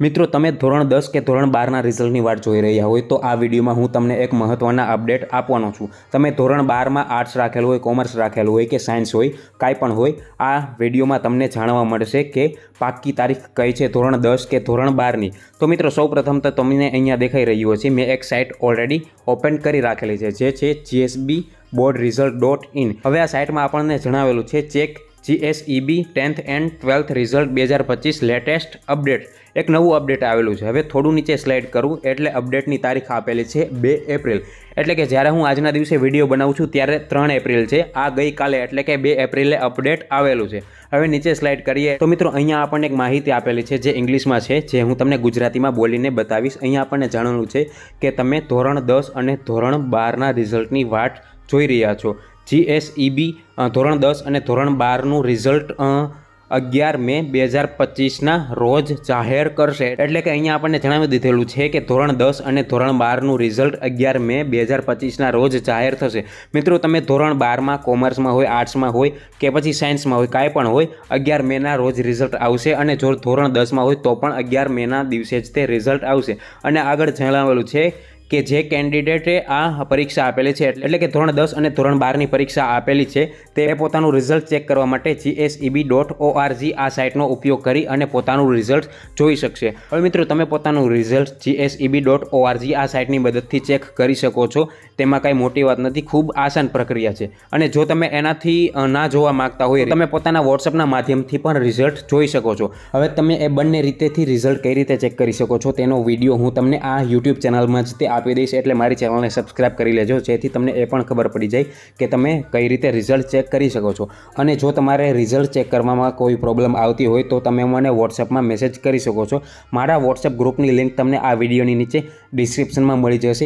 મિત્રો, તમે ધોરણ દસ કે ધોરણ બારના રિઝલ્ટની વાત જોઈ રહ્યા હોય તો આ વિડીયોમાં હું તમને એક મહત્ત્વના અપડેટ આપવાનો છું. તમે ધોરણ બારમાં આર્ટ્સ રાખેલું હોય, કોમર્સ રાખેલું હોય કે સાયન્સ હોય, કાંઈ પણ હોય, આ વિડીયોમાં તમને જાણવા મળશે કે પાક્કી તારીખ કઈ છે ધોરણ દસ કે ધોરણ બારની. તો મિત્રો, સૌપ્રથમ તો તમને અહીંયા દેખાઈ રહ્યું છે મેં એક સાઇટ ઓલરેડી ઓપન કરી રાખેલી છે, જે છે GSB board result dot in હવે આ સાઇટમાં આપણને જણાવેલું છે, check GSEB tenth and twelfth result બે હજાર પચીસ લેટેસ્ટ અપડેટ. એક નવું અપડેટ આવેલું છે. હવે થોડું નીચે સ્લાઇડ કરું એટલે અપડેટની તારીખ આપેલી છે બે એપ્રિલ. એટલે કે જ્યારે હું આજના દિવસે વીડિયો બનાવું છું ત્યારે ત્રણ એપ્રિલ છે. આ ગઈકાલે એટલે કે બે એપ્રિલે અપડેટ આવેલું છે. હવે નીચે સ્લાઇડ કરીએ. તો મિત્રો, અહીંયા આપણને એક માહિતી આપેલી છે જે ઇંગ્લિશમાં છે, જે હું તમને ગુજરાતીમાં બોલીને બતાવીશ. અહીંયા આપણને જાણવાનું છે કે તમે ધોરણ દસ અને ધોરણ બારના રિઝલ્ટની વાટ જોઈ રહ્યા છો. જીએસઈબી ધોરણ દસ અને ધોરણ બારનું રિઝલ્ટ અગિયાર મે બે હજાર પચીસના રોજ જાહેર કરશે. એટલે કે અહીંયા આપણને જણાવી દીધેલું છે કે ધોરણ દસ અને ધોરણ બારનું રિઝલ્ટ અગિયાર મે બે હજાર પચીસના રોજ જાહેર થશે. મિત્રો, તમે ધોરણ બારમાં કોમર્સમાં હોય, આર્ટ્સમાં હોય કે પછી સાયન્સમાં હોય, કાંઈ પણ હોય, અગિયાર મેના રોજ રિઝલ્ટ આવશે અને જો ધોરણ દસમાં હોય તો પણ અગિયાર મેના દિવસે જ તે રિઝલ્ટ આવશે. અને આગળ જણાવેલું છે કે જે કેન્ડિડેટે આ પરીક્ષા આપેલી છે, એટલે કે ધોરણ દસ અને ધોરણ બારની પરીક્ષા આપેલી છે, તે પોતાનું રિઝલ્ટ ચેક કરવા માટે જીએસઈબી ડોટ ઓઆરજી આ સાઇટનો ઉપયોગ કરી અને પોતાનું રિઝલ્ટ જોઈ શકશે. હવે મિત્રો, તમે પોતાનું રિઝલ્ટ જીએસઈબી ડોટ ઓઆરજી આ સાઇટની મદદથી ચેક કરી શકો છો. તેમાં કાંઈ મોટી વાત નથી, ખૂબ આસાન પ્રક્રિયા છે. અને જો તમે એનાથી ના જોવા માંગતા હોય તમે પોતાના વોટ્સઅપના માધ્યમથી પણ રિઝલ્ટ જોઈ શકો છો. હવે તમે એ બંને રીતેથી રિઝલ્ટ કઈ રીતે ચેક કરી શકો છો, તેનો વીડિયો હું તમને આ યુટ્યુબ ચેનલમાં જ તે આપી દઈશ એટલે મારી ચેનલને સબસ્ક્રાઇબ કરી લેજો, જેથી તમને એ પણ ખબર પડી જાય કે તમે કઈ રીતે રિઝલ્ટ ચેક કરી શકો છો. અને જો તમારે રિઝલ્ટ ચેક કરવામાં કોઈ પ્રોબ્લેમ આવતી હોય તો તમે મને વોટ્સએપમાં મેસેજ કરી શકો છો. મારા વોટ્સએપ ગ્રુપની લિંક તમને આ વિડીયોની નીચે ડિસ્ક્રિપ્શનમાં મળી જશે.